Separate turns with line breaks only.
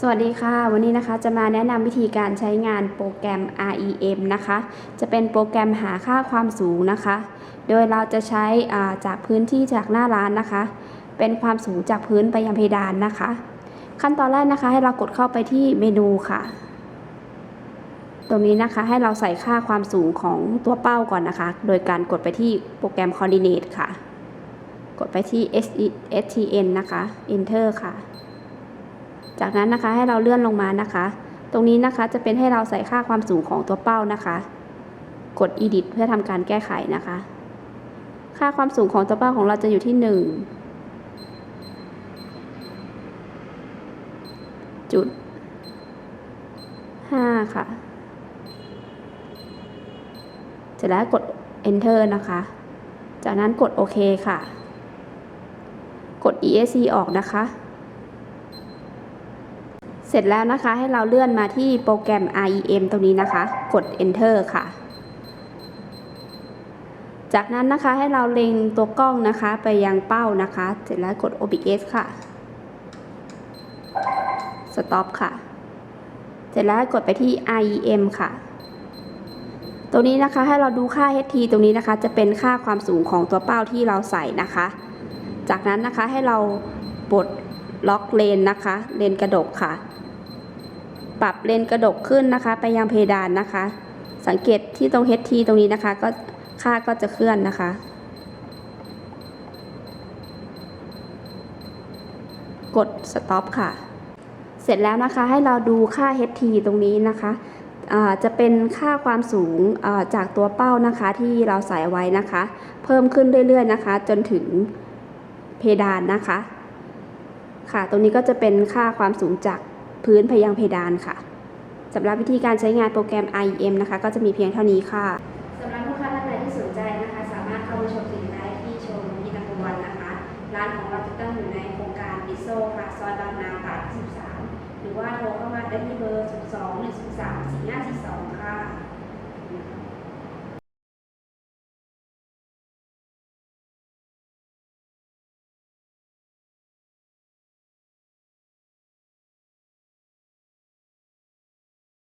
สวัสดีค่ะ วันนี้นะคะจะมาแนะนำวิธีการใช้งานโปรแกรม REM นะคะ จะเป็นโปรแกรมหาค่าความสูงนะคะ โดยเราจะใช้อ่าจากพื้นที่จากหน้าร้านนะคะ เป็นความสูงจากพื้นไปยังเพดานนะคะ ขั้นตอนแรกนะคะให้เรากดเข้าไปที่เมนูค่ะ ตรงนี้นะคะให้เราใส่ค่าความสูงของตัวเป้าก่อนนะคะ โดยการกดไปที่โปรแกรม Coordinate ค่ะ กดไปที่ STN นะคะ Enter ค่ะ จากนั้นนะคะให้เราเลื่อนลงมานะคะ ตรงนี้นะคะจะเป็นให้เราใส่ค่าความสูงของตัวเป้านะคะ กด edit เพื่อทำการแก้ไขนะคะ ค่าความสูงของตัวเป้าของเราจะอยู่ที่ 1 จุด 5 ค่ะเสร็จแล้วกด enter นะคะ จากนั้นกดโอเคค่ะ กด esc ออกนะคะ สร็จแล้วนะคะให้เราเลื่อนมาที่โปรแกรม REM ตรงนี้นะคะ กด Enter ค่ะ จากนั้นนะคะให้เราเล็งตัวกล้องนะคะไปยังเป้านะคะ เสร็จแล้วกด OBS ค่ะ Stop ค่ะ เสร็จแล้วกดไปที่ REM ค่ะ ตรงนี้นะคะให้เราดูค่า HT ตรงนี้นะคะ จะเป็นค่าความสูงของตัวเป้าที่เราใส่นะคะ จากนั้นนะคะให้เราปลดล็อกเลนนะคะ เลนกระดกค่ะ ปรับเลนกระดกขึ้นนะคะ ไปยังเพดานนะคะ สังเกตที่ตรง HT ตรงนี้นะคะ ก็ค่าก็จะเคลื่อนนะคะ กด stop ค่ะ เสร็จแล้วนะคะให้เราดูค่า HT ตรงนี้นะคะจะเป็นค่าความสูงจากตัวเป้านะคะที่เราใส่ไว้นะคะ เพิ่มขึ้นเรื่อยๆนะคะ จนถึงเพดานนะคะ ค่ะตรงนี้ก็จะเป็นค่าความสูงจาก พื้นไปยังเพดานค่ะสำหรับวิธีการใช้งานโปรแกรม IEM นะคะ ก็จะมีเพียงเท่านี้ค่ะสำหรับลูกค้าท่านใดที่สนใจนะคะ สามารถเข้ามาชมสินค้าที่โชว์รูมพินัมเบอร์วันนะคะ ร้านของเราจะตั้งอยู่ในโครงการดิโซค่ะซอยบางนาปาก13 หรือว่าโทรเข้ามาได้ที่เบอร์ 02 103 4542 ค่ะ